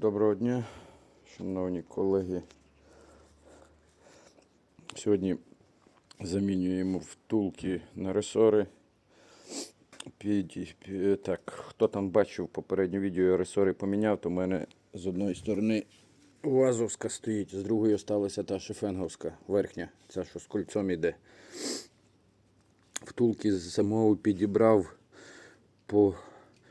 Доброго дня, шановні колеги. Сьогодні замінюємо втулки на ресори. Під, під- так, хто там бачив попереднє відео, я ресори поміняв, то в мене з одної сторони УАЗовська стоїть, з другої залишилася та шефенговська, верхня, ця, що з кольцом іде. Втулки замовив, підібрав по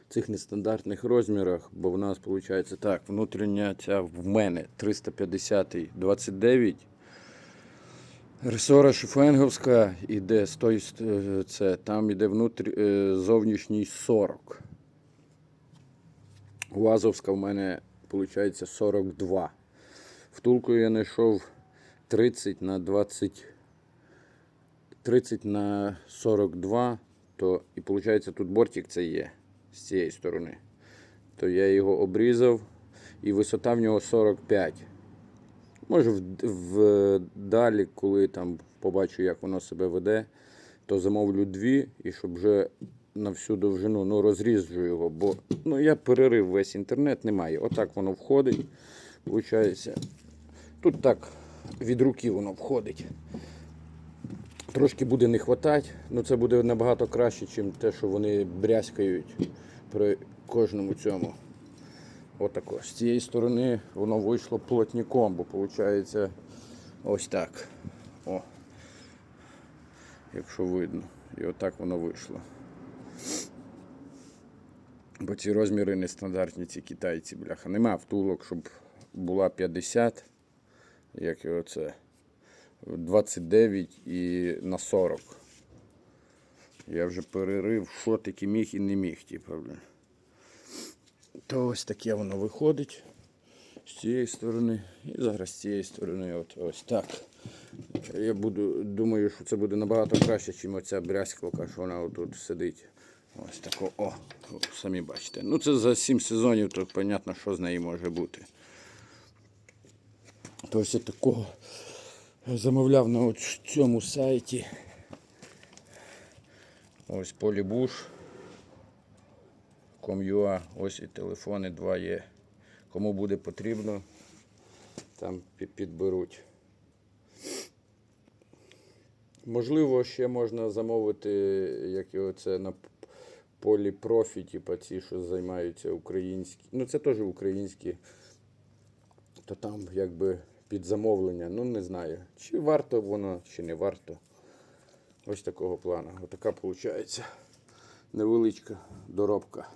цих нестандартних розмірах, бо в нас виходить так, внутрішня ця в мене 350 29. Ресора Шефенговська іде з ст- е, це, там іде внутрі, е, зовнішній 40. Уазовська в мене виходить 42. Втулку я знайшов 30 на 20. 30 на 42, то і виходить тут бортик це є з цієї сторони. То я його обрізав і висота в нього 45. Може, в, в далі, коли там побачу, як воно себе веде, то замовлю дві, і щоб вже на всю довжину ну, розріжу його, бо ну, я перерив весь інтернет, немає. Отак воно входить. Получається. Тут так від руки воно входить. Трошки буде не хватати, але це буде набагато краще, ніж те, що вони брязкають при кожному цьому. Отако. З цієї сторони воно вийшло плотником, бо виходить ось так. О. Якщо видно. І отак воно вийшло. Бо ці розміри нестандартні, ці китайці, бляха. Нема втулок, щоб була 50, як і оце. 29 і на 40. Я вже перерив, що таки міг і не міг, типу, блін. То ось таке воно виходить з цієї сторони. І зараз з цієї сторони от, ось так. Я буду, думаю, що це буде набагато краще, ніж оця брязкалка, що вона отут сидить. Ось тако, о, самі бачите. Ну це за 7 сезонів, то зрозуміло, що з неї може бути. То ось такого замовляв на цьому сайті. Ось Полібуш. Com.ua, ось і телефони два є. Кому буде потрібно, там підберуть. Можливо, ще можна замовити, як його це на поліпрофі, типу ці, що займаються українські. Ну, це теж українські. То там якби під замовлення. Ну не знаю, чи варто воно, чи не варто. Ось такого плану. Отака виходить невеличка доробка.